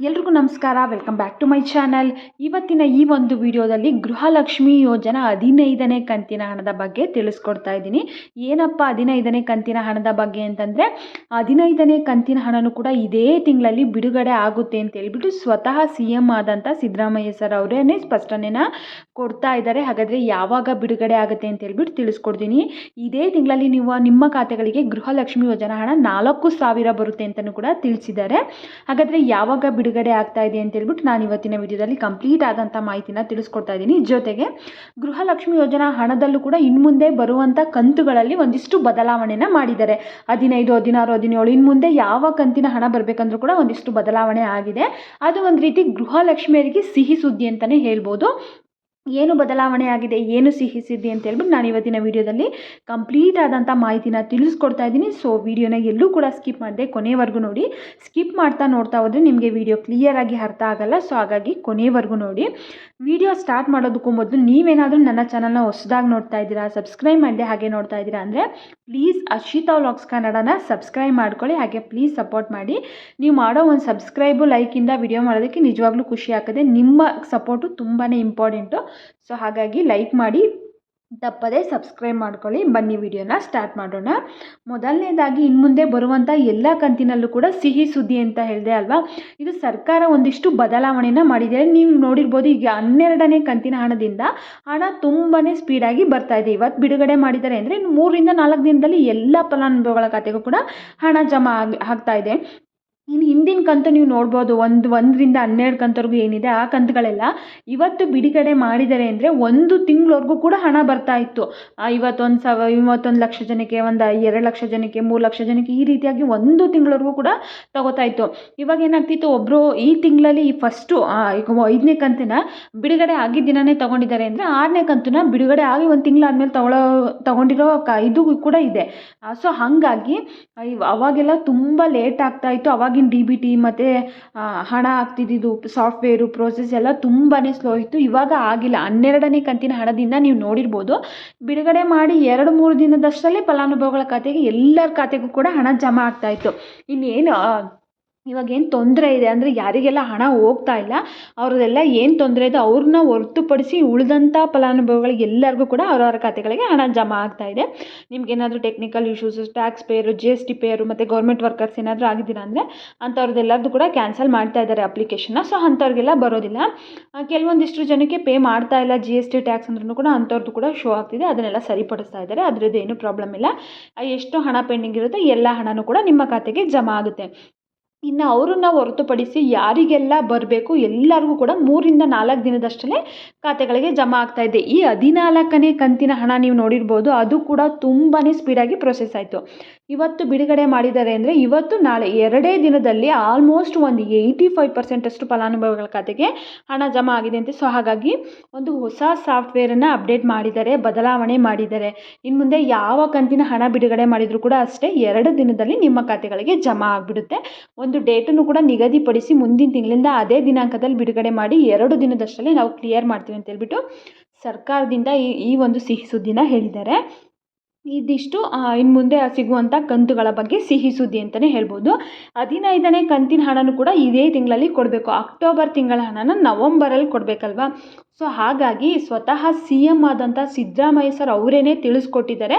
ಎಲ್ರಿಗೂ ನಮಸ್ಕಾರ welcome back to my channel ಇವತ್ತಿನ ಈ ಒಂದು ವಿಡಿಯೋದಲ್ಲಿ ಗೃಹಲಕ್ಷ್ಮಿ ಯೋಜನಾ ಹದಿನೈದನೇ ಕಂತಿನ ಹಣದ ಬಗ್ಗೆ ತಿಳಿಸ್ಕೊಡ್ತಾ ಇದ್ದೀನಿ. ಏನಪ್ಪ ಹದಿನೈದನೇ ಕಂತಿನ ಹಣದ ಬಗ್ಗೆ ಅಂತಂದರೆ, ಹದಿನೈದನೇ ಕಂತಿನ ಹಣನು ಕೂಡ ಇದೇ ತಿಂಗಳಲ್ಲಿ ಬಿಡುಗಡೆ ಆಗುತ್ತೆ ಅಂತ ಹೇಳ್ಬಿಟ್ಟು ಸ್ವತಃ ಸಿ ಎಂ ಆದಂಥ ಸಿದ್ದರಾಮಯ್ಯ ಸರ್ ಅವರೇ ಸ್ಪಷ್ಟನೆನ ಕೊಡ್ತಾ ಇದ್ದಾರೆ. ಹಾಗಾದರೆ ಯಾವಾಗ ಬಿಡುಗಡೆ ಆಗುತ್ತೆ ಅಂತ ಹೇಳ್ಬಿಟ್ಟು ತಿಳಿಸ್ಕೊಡ್ತೀನಿ. ಇದೇ ತಿಂಗಳಲ್ಲಿ ನೀವು, ನಿಮ್ಮ ಖಾತೆಗಳಿಗೆ ಗೃಹಲಕ್ಷ್ಮಿ ಯೋಜನಾ ಹಣ ನಾಲ್ಕು ಸಾವಿರ ಬರುತ್ತೆ ಅಂತಲೂ ಕೂಡ ತಿಳಿಸಿದ್ದಾರೆ. ಹಾಗಾದರೆ ಯಾವಾಗ ಬಿಡುಗಡೆ ಆಗ್ತಾ ಇದೆ ಅಂತ ಹೇಳ್ಬಿಟ್ಟು ನಾನು ಇವತ್ತಿನ ವಿಡಿಯೋದಲ್ಲಿ ಕಂಪ್ಲೀಟ್ ಆದಂಥ ಮಾಹಿತಿನ ತಿಳಿಸ್ಕೊಡ್ತಾ ಇದ್ದೀನಿ. ಜೊತೆಗೆ ಗೃಹಲಕ್ಷ್ಮಿ ಯೋಜನಾ ಹಣದಲ್ಲೂ ಕೂಡ ಇನ್ಮುಂದೆ ಬರುವಂಥ ಕಂತುಗಳಲ್ಲಿ ಒಂದಿಷ್ಟು ಬದಲಾವಣೆನ ಮಾಡಿದ್ದಾರೆ. ಹದಿನೈದು, ಹದಿನಾರು, ಹದಿನೇಳು ಇನ್ನು ಮುಂದೆ ಯಾವ ಕಂತಿನ ಹಣ ಬರಬೇಕಂದ್ರೂ ಕೂಡ ಒಂದಿಷ್ಟು ಬದಲಾವಣೆ ಆಗಿದೆ. ಅದು ಒಂದು ರೀತಿ ಗೃಹಲಕ್ಷ್ಮಿಯರಿಗೆ ಸಿಹಿ ಸುದ್ದಿ ಅಂತಲೇ ಹೇಳ್ಬೋದು. ಏನು ಬದಲಾವಣೆ ಆಗಿದೆ, ಏನು ಸಿಹಿ ಸುದ್ದಿ ಅಂತ ಹೇಳ್ಬಿಟ್ಟು ನಾನು ಇವತ್ತಿನ ವಿಡಿಯೋದಲ್ಲಿ ಕಂಪ್ಲೀಟ್ ಆದಂಥ ಮಾಹಿತಿನ ತಿಳಿಸ್ಕೊಡ್ತಾ ಇದ್ದೀನಿ. ಸೊ ವಿಡಿಯೋನ ಎಲ್ಲೂ ಕೂಡ ಸ್ಕಿಪ್ ಮಾಡಿದೆ, ಕೊನೆವರೆಗೂ ನೋಡಿ. ಸ್ಕಿಪ್ ಮಾಡ್ತಾ ನೋಡ್ತಾ ಹೋದರೆ ನಿಮಗೆ ವಿಡಿಯೋ ಕ್ಲಿಯರಾಗಿ ಅರ್ಥ ಆಗಲ್ಲ. ಸೊ ಹಾಗಾಗಿ ಕೊನೆವರೆಗೂ ನೋಡಿ. ವಿಡಿಯೋ ಸ್ಟಾರ್ಟ್ ಮಾಡೋದಕ್ಕೂ ಮೊದಲು ನೀವೇನಾದರೂ ನನ್ನ ಚಾನಲ್ನ ಹೊಸದಾಗಿ ನೋಡ್ತಾ ಇದ್ದೀರಾ ಸಬ್ಸ್ಕ್ರೈಬ್ ಮಾಡಿದೆ ಹಾಗೆ ನೋಡ್ತಾ ಇದ್ದೀರಾ ಅಂದರೆ ಪ್ಲೀಸ್ ಅರ್ಷಿತಾ ವ್ಲಾಗ್ಸ್ ಕನ್ನಡನ ಸಬ್ಸ್ಕ್ರೈಬ್ ಮಾಡ್ಕೊಳ್ಳಿ. ಹಾಗೆ ಪ್ಲೀಸ್ ಸಪೋರ್ಟ್ ಮಾಡಿ. ನೀವು ಮಾಡೋ ಒಂದು ಸಬ್ಸ್ಕ್ರೈಬು ಲೈಕಿಂದ ವಿಡಿಯೋ ಮಾಡೋದಕ್ಕೆ ನಿಜವಾಗ್ಲೂ ಖುಷಿ ಆಗ್ತದೆ. ನಿಮ್ಮ ಸಪೋರ್ಟು ತುಂಬಾ ಇಂಪಾರ್ಟೆಂಟು ಸೊ ಹಾಗಾಗಿ ಲೈಕ್ ಮಾಡಿ, ತಪ್ಪದೇ ಸಬ್ಸ್ಕ್ರೈಬ್ ಮಾಡ್ಕೊಳ್ಳಿ. ಬನ್ನಿ ವಿಡಿಯೋನ ಸ್ಟಾರ್ಟ್ ಮಾಡೋಣ. ಮೊದಲನೇದಾಗಿ ಇನ್ನು ಮುಂದೆ ಬರುವಂಥ ಎಲ್ಲ ಕಂತಿನಲ್ಲೂ ಕೂಡ ಸಿಹಿ ಸುದ್ದಿ ಅಂತ ಹೇಳಿದೆ ಅಲ್ವಾ? ಇದು ಸರ್ಕಾರ ಒಂದಿಷ್ಟು ಬದಲಾವಣೆನ ಮಾಡಿದೆ. ನೀವು ನೋಡಿರ್ಬೋದು ಈಗ ಹನ್ನೆರಡನೇ ಕಂತಿನ ಹಣದಿಂದ ಹಣ ತುಂಬಾ ಸ್ಪೀಡಾಗಿ ಬರ್ತಾ ಇದೆ. ಇವತ್ತು ಬಿಡುಗಡೆ ಮಾಡಿದ್ದಾರೆ ಅಂದರೆ ಮೂರರಿಂದ ನಾಲ್ಕು ದಿನದಲ್ಲಿ ಎಲ್ಲ ಫಲಾನುಭವಿಗಳ ಖಾತೆಗೂ ಕೂಡ ಹಣ ಜಮಾ ಆಗಿ ಆಗ್ತಾ ಇದೆ. ಇನ್ನು ಹಿಂದಿನ ಕಂತು ನೀವು ನೋಡ್ಬೋದು, ಒಂದು, ಒಂದರಿಂದ ಹನ್ನೆರಡು ಕಂತವರೆಗೂ ಏನಿದೆ ಆ ಕಂತುಗಳೆಲ್ಲ. ಇವತ್ತು ಬಿಡುಗಡೆ ಮಾಡಿದ್ದಾರೆ ಅಂದರೆ ಒಂದು ತಿಂಗಳವರೆಗೂ ಕೂಡ ಹಣ ಬರ್ತಾ ಇತ್ತು. ಇವತ್ತೊಂದು ಸಾವಿರ ಇವತ್ತೊಂದು ಲಕ್ಷ ಜನಕ್ಕೆ, ಒಂದು ಎರಡು ಲಕ್ಷ ಜನಕ್ಕೆ, ಮೂರು ಲಕ್ಷ ಜನಕ್ಕೆ ಈ ರೀತಿಯಾಗಿ ಒಂದು ತಿಂಗಳವರೆಗೂ ಕೂಡ ತಗೋತಾ ಇತ್ತು. ಇವಾಗ ಏನಾಗ್ತಿತ್ತು ಒಬ್ಬರು ಈ ತಿಂಗಳಲ್ಲಿ ಈ ಫಸ್ಟು ಐದನೇ ಕಂತಿನ ಬಿಡುಗಡೆ ಆಗಿದ್ದ ದಿನನೇ ತೊಗೊಂಡಿದ್ದಾರೆ ಅಂದರೆ ಆರನೇ ಕಂತನ್ನ ಬಿಡುಗಡೆ ಆಗಿ ಒಂದು ತಿಂಗಳಾದ್ಮೇಲೆ ತಗೊಳ್ಳೋ ತೊಗೊಂಡಿರೋ ಕ, ಇದು ಕೂಡ ಇದೆ. ಸೊ ಹಾಗಾಗಿ ಅವಾಗೆಲ್ಲ ತುಂಬ ಲೇಟ್ ಆಗ್ತಾ ಇತ್ತು. ಅವಾಗಿನ ಡಿ ಬಿ ಟಿ ಮತ್ತು ಹಣ ಆಗ್ತಿದ್ದಿದ್ದು ಸಾಫ್ಟ್ವೇರು ಪ್ರೋಸೆಸ್ ಎಲ್ಲ ತುಂಬಾ ಸ್ಲೋ ಇತ್ತು. ಇವಾಗ ಆಗಿಲ್ಲ. ಹನ್ನೆರಡನೇ ಕಂತಿನ ಹಣದಿಂದ ನೀವು ನೋಡಿರ್ಬೋದು. ಬಿಡುಗಡೆ ಮಾಡಿ ಎರಡು, ಮೂರು ದಿನದಷ್ಟರಲ್ಲಿ ಫಲಾನುಭವಿಗಳ ಖಾತೆಗೆ ಎಲ್ಲರ ಖಾತೆಗೂ ಕೂಡ ಹಣ ಜಮಾ ಆಗ್ತಾಯಿತ್ತು ಇನ್ನೇನು ಇವಾಗ ಏನು ತೊಂದರೆ ಇದೆ ಅಂದರೆ ಯಾರಿಗೆಲ್ಲ ಹಣ ಹೋಗ್ತಾ ಇಲ್ಲ ಅವ್ರದ್ದೆಲ್ಲ ಏನು ತೊಂದರೆ ಇದೆ ಅವ್ರನ್ನ ಹೊರ್ತುಪಡಿಸಿ ಉಳಿದಂಥ ಫಲಾನುಭವಿಗಳಿಗೆ ಎಲ್ಲರಿಗೂ ಕೂಡ ಅವರವರ ಖಾತೆಗಳಿಗೆ ಹಣ ಜಮಾ ಆಗ್ತಾ ಇದೆ. ನಿಮ್ಗೇನಾದರೂ technical issues tax payer G S T payer ಮತ್ತು ಗೌರ್ಮೆಂಟ್ ವರ್ಕರ್ಸ್ ಏನಾದರೂ ಆಗಿದ್ದೀರಾ ಅಂದರೆ ಅಂಥವ್ರದ್ದೆಲ್ಲರದ್ದು ಕೂಡ ಕ್ಯಾನ್ಸಲ್ ಮಾಡ್ತಾ ಇದ್ದಾರೆ ಅಪ್ಲಿಕೇಶನ್ನ ಸೊ ಅಂಥವ್ರಿಗೆಲ್ಲ ಬರೋದಿಲ್ಲ. ಕೆಲವೊಂದಿಷ್ಟು ಜನಕ್ಕೆ ಪೇ ಮಾಡ್ತಾ ಇಲ್ಲ ಜಿ ಎಸ್ ಟಿ ಟ್ಯಾಕ್ಸ್ ಅಂದ್ರೂ ಕೂಡ ಅಂಥವ್ರದ್ದು ಕೂಡ ಶೋ ಆಗ್ತಿದೆ. ಅದನ್ನೆಲ್ಲ ಸರಿಪಡಿಸ್ತಾ ಇದ್ದಾರೆ. ಅದರದ್ದು ಏನೂ ಪ್ರಾಬ್ಲಮ್ ಇಲ್ಲ. ಎಷ್ಟು ಹಣ ಪೆಂಡಿಂಗ್ ಇರುತ್ತೆ. ಎಲ್ಲ ಹಣನೂ ಕೂಡ ನಿಮ್ಮ ಖಾತೆಗೆ ಜಮಾ ಆಗುತ್ತೆ. ಇನ್ನು ಅವ್ರನ್ನ ಹೊರತುಪಡಿಸಿ ಯಾರಿಗೆಲ್ಲ ಬರಬೇಕು ಎಲ್ಲರಿಗೂ ಕೂಡ ಮೂರಿಂದ ನಾಲ್ಕು ದಿನದಷ್ಟಲ್ಲೇ ಖಾತೆಗಳಿಗೆ ಜಮಾ ಆಗ್ತಾ ಇದೆ. ಈ ಹದಿನಾಲ್ಕನೇ ಕಂತಿನ ಹಣ ನೀವು ನೋಡಿರ್ಬೋದು, ಅದು ಕೂಡ ತುಂಬಾ ಸ್ಪೀಡಾಗಿ ಪ್ರೊಸೆಸ್ ಆಯಿತು. ಇವತ್ತು ಬಿಡುಗಡೆ ಮಾಡಿದ್ದಾರೆ ಅಂದರೆ ಇವತ್ತು ನಾಳೆ ಎರಡೇ ದಿನದಲ್ಲಿ ಆಲ್ಮೋಸ್ಟ್ ಒಂದು ಏಯ್ಟಿ ಫೈವ್ ಪರ್ಸೆಂಟಷ್ಟು ಫಲಾನುಭವಿಗಳ ಖಾತೆಗೆ ಹಣ ಜಮಾ ಆಗಿದೆ ಅಂತ. ಸೊ ಹಾಗಾಗಿ ಒಂದು ಹೊಸ ಸಾಫ್ಟ್ವೇರನ್ನು ಅಪ್ಡೇಟ್ ಮಾಡಿದ್ದಾರೆ, ಬದಲಾವಣೆ ಮಾಡಿದ್ದಾರೆ. ಇನ್ನು ಮುಂದೆ ಯಾವ ಕಂತಿನ ಹಣ ಬಿಡುಗಡೆ ಮಾಡಿದರೂ ಕೂಡ ಅಷ್ಟೇ ಎರಡು ದಿನದಲ್ಲಿ ನಿಮ್ಮ ಖಾತೆಗಳಿಗೆ ಜಮಾ ಆಗಿಬಿಡುತ್ತೆ. ಒಂದು ಡೇಟನ್ನು ಕೂಡ ನಿಗದಿಪಡಿಸಿ ಮುಂದಿನ ತಿಂಗಳಿಂದ ಅದೇ ದಿನಾಂಕದಲ್ಲಿ ಬಿಡುಗಡೆ ಮಾಡಿ ಎರಡು ದಿನದಷ್ಟರಲ್ಲಿ ನಾವು ಕ್ಲಿಯರ್ ಮಾಡ್ತೀವಿ ಅಂತ ಹೇಳ್ಬಿಟ್ಟು ಸರ್ಕಾರದಿಂದ ಈ ಈ ಒಂದು ಸಿಹಿ ಸುದ್ದಿನ ಹೇಳಿದ್ದಾರೆ. ಇದಿಷ್ಟು ಇನ್ನು ಮುಂದೆ ಸಿಗುವಂಥ ಕಂತುಗಳ ಬಗ್ಗೆ ಸಿಹಿ ಸುದ್ದಿ ಅಂತಲೇ ಹೇಳ್ಬೋದು. ಹದಿನೈದನೇ ಕಂತಿನ ಹಣನೂ ಕೂಡ ಇದೇ ತಿಂಗಳಲ್ಲಿ ಕೊಡಬೇಕು. ಅಕ್ಟೋಬರ್ ತಿಂಗಳ ಹಣನ ನವಂಬರಲ್ಲಿ ಕೊಡಬೇಕಲ್ವಾ? ಸೊ ಹಾಗಾಗಿ ಸ್ವತಃ ಸಿ ಎಂ ಆದಂಥ ಸಿದ್ದರಾಮಯ್ಯ ಸರ್ ಅವರೇ ತಿಳಿಸ್ಕೊಟ್ಟಿದ್ದಾರೆ.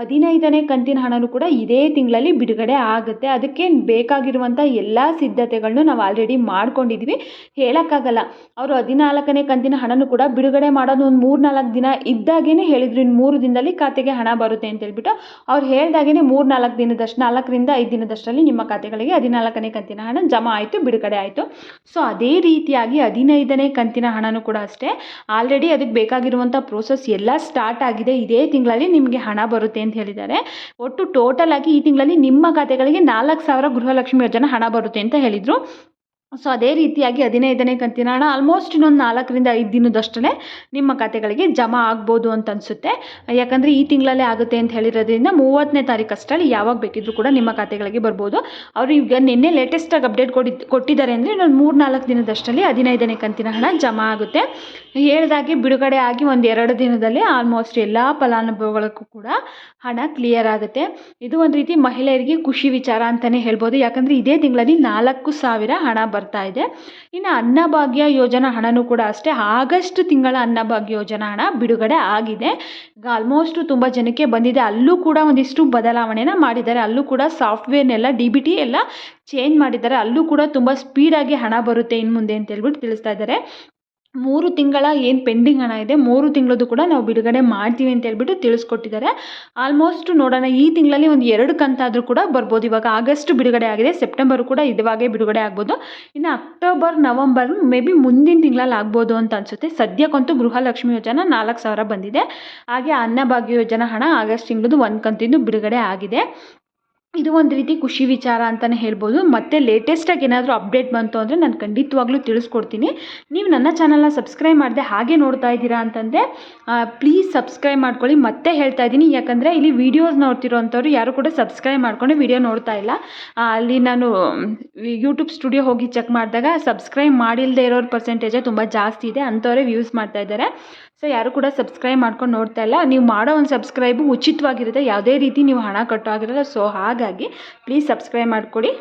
ಹದಿನೈದನೇ ಕಂತಿನ ಹಣನೂ ಕೂಡ ಇದೇ ತಿಂಗಳಲ್ಲಿ ಬಿಡುಗಡೆ ಆಗುತ್ತೆ. ಅದಕ್ಕೆ ಬೇಕಾಗಿರುವಂಥ ಎಲ್ಲ ಸಿದ್ಧತೆಗಳನ್ನು ನಾವು ಆಲ್ರೆಡಿ ಮಾಡ್ಕೊಂಡಿದ್ವಿ. ಹೇಳೋಕ್ಕಾಗಲ್ಲ, ಅವರು ಹದಿನಾಲ್ಕನೇ ಕಂತಿನ ಹಣನೂ ಕೂಡ ಬಿಡುಗಡೆ ಮಾಡೋದು ಒಂದು ಮೂರು ನಾಲ್ಕು ದಿನ ಇದ್ದಾಗೇ ಹೇಳಿದ್ರು ಇನ್ನು ಮೂರು ದಿನದಲ್ಲಿ ಖಾತೆಗೆ ಹಣ ಬರುತ್ತೆ ಅಂತ ಹೇಳ್ಬಿಟ್ಟು. ಅವ್ರು ಹೇಳ್ದಾಗೇ ಮೂರು ನಾಲ್ಕು ದಿನದಷ್ಟು, ನಾಲ್ಕರಿಂದ ಐದು ದಿನದಷ್ಟರಲ್ಲಿ ನಿಮ್ಮ ಖಾತೆಗಳಿಗೆ ಹದಿನಾಲ್ಕನೇ ಕಂತಿನ ಹಣ ಜಮಾ ಆಯಿತು, ಬಿಡುಗಡೆ ಆಯಿತು. ಸೊ ಅದೇ ರೀತಿಯಾಗಿ ಹದಿನೈದನೇ ಕಂತಿನ ಹಣನೂ ಕೂಡ ಅಷ್ಟೇ. ಆಲ್ರೆಡಿ ಅದಕ್ಕೆ ಬೇಕಾಗಿರುವಂಥ ಪ್ರೋಸೆಸ್ ಎಲ್ಲ ಸ್ಟಾರ್ಟ್ ಆಗಿದೆ. ಇದೇ ತಿಂಗಳಲ್ಲಿ ನಿಮಗೆ ಹಣ ಬರುತ್ತೆ ಅಂತ ಹೇಳಿದ್ದಾರೆ. ಒಟ್ಟು ಟೋಟಲ್ ಆಗಿ ಈ ತಿಂಗಳಲ್ಲಿ ನಿಮ್ಮ ಖಾತೆಗಳಿಗೆ ನಾಲ್ಕು ಸಾವಿರ ಗೃಹಲಕ್ಷ್ಮಿ ಯೋಜನೆ ಹಣ ಬರುತ್ತೆ ಅಂತ ಹೇಳಿದರು. ಸೊ ಅದೇ ರೀತಿಯಾಗಿ ಹದಿನೈದನೇ ಕಂತಿನ ಹಣ ಆಲ್ಮೋಸ್ಟ್ ಇನ್ನೊಂದು ನಾಲ್ಕರಿಂದ ಐದು ದಿನದಷ್ಟೇ ನಿಮ್ಮ ಖಾತೆಗಳಿಗೆ ಜಮಾ ಆಗ್ಬೋದು ಅಂತ ಅನಿಸುತ್ತೆ. ಯಾಕಂದರೆ ಈ ತಿಂಗಳಲ್ಲೇ ಆಗುತ್ತೆ ಅಂತ ಹೇಳಿರೋದ್ರಿಂದ ಮೂವತ್ತನೇ ತಾರೀಕು ಅಷ್ಟರಲ್ಲಿ ಯಾವಾಗ ಬೇಕಿದ್ರೂ ಕೂಡ ನಿಮ್ಮ ಖಾತೆಗಳಿಗೆ ಬರ್ಬೋದು. ಅವರು ಈಗ ನಿನ್ನೆ ಲೇಟೆಸ್ಟಾಗಿ ಅಪ್ಡೇಟ್ ಕೊಡಿ, ಕೊಟ್ಟಿದ್ದಾರೆ ಅಂದರೆ ಇನ್ನೊಂದು ಮೂರು ನಾಲ್ಕು ದಿನದಷ್ಟರಲ್ಲಿ ಹದಿನೈದನೇ ಕಂತಿನ ಹಣ ಜಮಾ ಆಗುತ್ತೆ. ಹೇಳ್ದಾಗೆ ಬಿಡುಗಡೆ ಆಗಿ ಒಂದು ಎರಡು ದಿನದಲ್ಲಿ ಆಲ್ಮೋಸ್ಟ್ ಎಲ್ಲ ಫಲಾನುಭವಿಗಳಿಗೂ ಕೂಡ ಹಣ ಕ್ಲಿಯರ್ ಆಗುತ್ತೆ. ಇದು ಒಂದು ರೀತಿ ಮಹಿಳೆಯರಿಗೆ ಖುಷಿ ವಿಚಾರ ಅಂತಲೇ ಹೇಳ್ಬೋದು. ಯಾಕಂದರೆ ಇದೇ ತಿಂಗಳಲ್ಲಿ ನಾಲ್ಕು ಸಾವಿರ ಹಣ ಬರ್ತಾ ಇದೆ. ಇನ್ನು ಅನ್ನಭಾಗ್ಯ ಯೋಜನಾ ಹಣನೂ ಕೂಡ ಅಷ್ಟೇ. ಆಗಸ್ಟ್ ತಿಂಗಳ ಅನ್ನಭಾಗ್ಯ ಯೋಜನಾ ಹಣ ಬಿಡುಗಡೆ ಆಗಿದೆ. ಆಲ್ಮೋಸ್ಟು ತುಂಬ ಜನಕ್ಕೆ ಬಂದಿದೆ. ಅಲ್ಲೂ ಕೂಡ ಒಂದಿಷ್ಟು ಬದಲಾವಣೆನ ಮಾಡಿದ್ದಾರೆ. ಅಲ್ಲೂ ಕೂಡ ಸಾಫ್ಟ್ವೇರ್ನೆಲ್ಲ, ಡಿ ಬಿ ಟಿ ಎಲ್ಲ ಚೇಂಜ್ ಮಾಡಿದ್ದಾರೆ. ಅಲ್ಲೂ ಕೂಡ ತುಂಬ ಸ್ಪೀಡಾಗಿ ಹಣ ಬರುತ್ತೆ ಇನ್ನು ಮುಂದೆ ಅಂತ ಹೇಳ್ಬಿಟ್ಟು ತಿಳಿಸ್ತಾ ಇದ್ದಾರೆ. ಮೂರು ತಿಂಗಳ ಏನು ಪೆಂಡಿಂಗ್ ಹಣ ಇದೆ, ಮೂರು ತಿಂಗಳದ್ದು ಕೂಡ ನಾವು ಬಿಡುಗಡೆ ಮಾಡ್ತೀವಿ ಅಂತ ಹೇಳ್ಬಿಟ್ಟು ತಿಳಿಸ್ಕೊಟ್ಟಿದ್ದಾರೆ. ಆಲ್ಮೋಸ್ಟ್ ನೋಡೋಣ, ಈ ತಿಂಗಳಲ್ಲಿ ಒಂದು ಎರಡು ಕಂತಾದರೂ ಕೂಡ ಬರ್ಬೋದು. ಇವಾಗ ಆಗಸ್ಟ್ ಬಿಡುಗಡೆ ಆಗಿದೆ, ಸೆಪ್ಟೆಂಬರು ಕೂಡ ಇದುವಾಗೆ ಬಿಡುಗಡೆ ಆಗ್ಬೋದು. ಇನ್ನು ಅಕ್ಟೋಬರ್, ನವಂಬರ್, ಮೇ ಬಿ ಮುಂದಿನ ತಿಂಗಳಲ್ಲಿ ಆಗ್ಬೋದು ಅಂತ ಅನಿಸುತ್ತೆ. ಸದ್ಯಕ್ಕಂತೂ ಗೃಹಲಕ್ಷ್ಮಿ ಯೋಜನಾ ನಾಲ್ಕು ಸಾವಿರ ಬಂದಿದೆ. ಹಾಗೆ ಅನ್ನಭಾಗ್ಯ ಯೋಜನಾ ಹಣ ಆಗಸ್ಟ್ ತಿಂಗಳದ್ದು ಒಂದು ಕಂತಿಂದು ಬಿಡುಗಡೆ ಆಗಿದೆ. ಇದು ಒಂದು ರೀತಿ ಖುಷಿ ವಿಚಾರ ಅಂತಲೇ ಹೇಳ್ಬೋದು. ಮತ್ತು ಲೇಟೆಸ್ಟಾಗಿ ಏನಾದರೂ ಅಪ್ಡೇಟ್ ಬಂತು ಅಂದರೆ ನಾನು ಖಂಡಿತವಾಗ್ಲೂ ತಿಳಿಸ್ಕೊಡ್ತೀನಿ. ನೀವು ನನ್ನ ಚಾನಲ್ನ ಸಬ್ಸ್ಕ್ರೈಬ್ ಮಾಡದೆ ಹಾಗೆ ನೋಡ್ತಾ ಇದ್ದೀರಾ ಅಂತಂದರೆ ಪ್ಲೀಸ್ ಸಬ್ಸ್ಕ್ರೈಬ್ ಮಾಡ್ಕೊಳ್ಳಿ. ಮತ್ತೆ ಹೇಳ್ತಾ ಇದ್ದೀನಿ. ಯಾಕಂದರೆ ಇಲ್ಲಿ ವೀಡಿಯೋಸ್ ನೋಡ್ತಿರೋ ಅಂಥವ್ರು ಯಾರು ಕೂಡ ಸಬ್ಸ್ಕ್ರೈಬ್ ಮಾಡ್ಕೊಂಡು ವೀಡಿಯೋ ನೋಡ್ತಾ ಇಲ್ಲ. ಅಲ್ಲಿ ನಾನು ಯೂಟ್ಯೂಬ್ ಸ್ಟುಡಿಯೋ ಹೋಗಿ ಚೆಕ್ ಮಾಡಿದಾಗ ಸಬ್ಸ್ಕ್ರೈಬ್ ಮಾಡಿಲ್ಲದೆ ಇರೋರ ಪರ್ಸೆಂಟೇಜೇ ತುಂಬ ಜಾಸ್ತಿ ಇದೆ. ಅಂಥವರೇ ವ್ಯೂಸ್ ಮಾಡ್ತಾ ಇದ್ದಾರೆ. ಸೊ ಯಾರು ಕೂಡ ಸಬ್ಸ್ಕ್ರೈಬ್ ಮಾಡ್ಕೊಂಡು ನೋಡ್ತಾ ಇಲ್ಲ. ನೀವು ಮಾಡೋ ಒಂದು ಸಬ್ಸ್ಕ್ರೈಬು ಉಚಿತವಾಗಿರುತ್ತೆ. ಯಾವುದೇ ರೀತಿ ನೀವು ಹಣ ಕಟ್ಟೋ ಆಗಿರಲ್ಲ ಸೊ ಹಾಗಾಗಿ ಪ್ಲೀಸ್ ಸಬ್ಸ್ಕ್ರೈಬ್ ಮಾಡಿಕೊಡಿ.